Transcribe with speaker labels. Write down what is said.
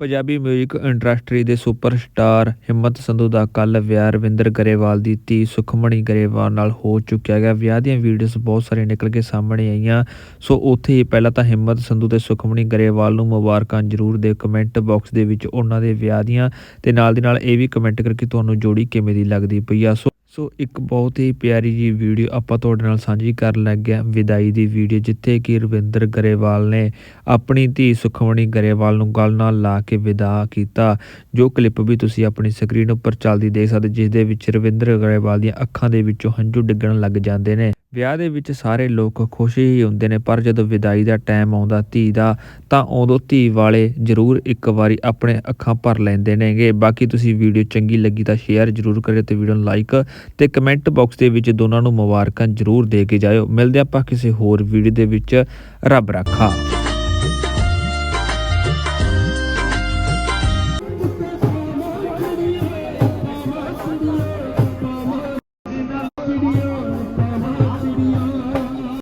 Speaker 1: Punjabi 뮤직 industry ਦੇ superstar ਹਿੰਮਤ ਸੰਧੂ ਦਾ ਕੱਲ ਵਿਆਹ ਰਵਿੰਦਰ ਗਰੇਵਾਲ ਦੀ ਧੀ ਸੁਖਮਣੀ ਗਰੇਵਾਲ ਨਾਲ ਹੋ ਚੁੱਕਿਆ ਗਿਆ। ਵਿਆਹ ਦੀਆਂ ਵੀਡੀਓਜ਼ ਬਹੁਤ ਸਾਰੀਆਂ ਨਿਕਲ ਕੇ ਸਾਹਮਣੇ ਆਈਆਂ। ਸੋ ਉੱਥੇ ਹੀ ਪਹਿਲਾਂ ਤਾਂ ਹਿੰਮਤ ਸੰਧੂ ਤੇ ਸੁਖਮਣੀ ਗਰੇਵਾਲ ਨੂੰ ਮੁਬਾਰਕਾਂ ਜ਼ਰੂਰ ਦਿਓ। ਕਮੈਂਟ ਬਾਕਸ ਦੇ ਵਿੱਚ ਉਹਨਾਂ ਦੇ ਵਿਆਹ ਦੀਆਂ ਤੇ ਨਾਲ ਦੀ ਨਾਲ ਇਹ ਵੀ ਕਮੈਂਟ ਕਰਕੇ ਤੁਹਾਨੂੰ ਜੋੜੀ ਕਿਵੇਂ ਦੀ ਲੱਗਦੀ ਪਈ ਆ। ਸੋ ਸੋ ਇੱਕ ਬਹੁਤ ਹੀ ਪਿਆਰੀ ਜੀ ਵੀਡੀਓ ਆਪਾਂ ਤੁਹਾਡੇ ਨਾਲ ਸਾਂਝੀ ਕਰਨ ਲੱਗੇ ਹਾਂ। ਵਿਦਾਈ ਦੀ ਵੀਡੀਓ, ਜਿੱਥੇ ਕਿ ਰਵਿੰਦਰ ਗਰੇਵਾਲ ਨੇ ਆਪਣੀ ਧੀ ਸੁਖਮਣੀ ਗਰੇਵਾਲ ਨੂੰ ਗਲ ਨਾਲ ਲਾ ਕੇ ਵਿਦਾ ਕੀਤਾ। ਜੋ ਕਲਿੱਪ ਵੀ ਤੁਸੀਂ ਆਪਣੀ ਸਕਰੀਨ ਉੱਪਰ ਚੱਲਦੀ ਦੇਖ ਸਕਦੇ ਜਿਸ ਦੇ ਵਿੱਚ ਰਵਿੰਦਰ ਗਰੇਵਾਲ ਦੀਆਂ ਅੱਖਾਂ ਦੇ ਵਿੱਚੋਂ ਹੰਝੂ ਡਿੱਗਣ ਲੱਗ ਜਾਂਦੇ ਨੇ। ਵਿਆਹ ਦੇ ਵਿੱਚ ਸਾਰੇ ਲੋਕ ਖੁਸ਼ ਹੀ ਹੁੰਦੇ ਨੇ, ਪਰ ਜਦੋਂ ਵਿਦਾਈ ਦਾ ਟਾਈਮ ਆਉਂਦਾ ਧੀ ਦਾ, ਤਾਂ ਉਦੋਂ ਧੀ ਵਾਲੇ ਜ਼ਰੂਰ ਇੱਕ ਵਾਰੀ ਆਪਣੇ ਅੱਖਾਂ ਭਰ ਲੈਂਦੇ ਨੇਗੇ। ਬਾਕੀ ਤੁਸੀਂ ਵੀਡੀਓ ਚੰਗੀ ਲੱਗੀ ਤਾਂ ਸ਼ੇਅਰ ਜ਼ਰੂਰ ਕਰਿਓ ਤੇ ਵੀਡੀਓ ਨੂੰ ਲਾਈਕ ਤੇ ਕਮੈਂਟ ਬਾਕਸ ਦੇ ਵਿੱਚ ਦੋਨਾਂ ਨੂੰ ਮੁਬਾਰਕਾਂ ਜ਼ਰੂਰ ਦੇ ਕੇ ਜਾਇਓ। ਮਿਲਦੇ ਆਪਾਂ ਕਿਸੇ ਹੋਰ ਵੀਡੀਓ ਦੇ ਵਿੱਚ। ਰੱਬ ਰਾਖਾ।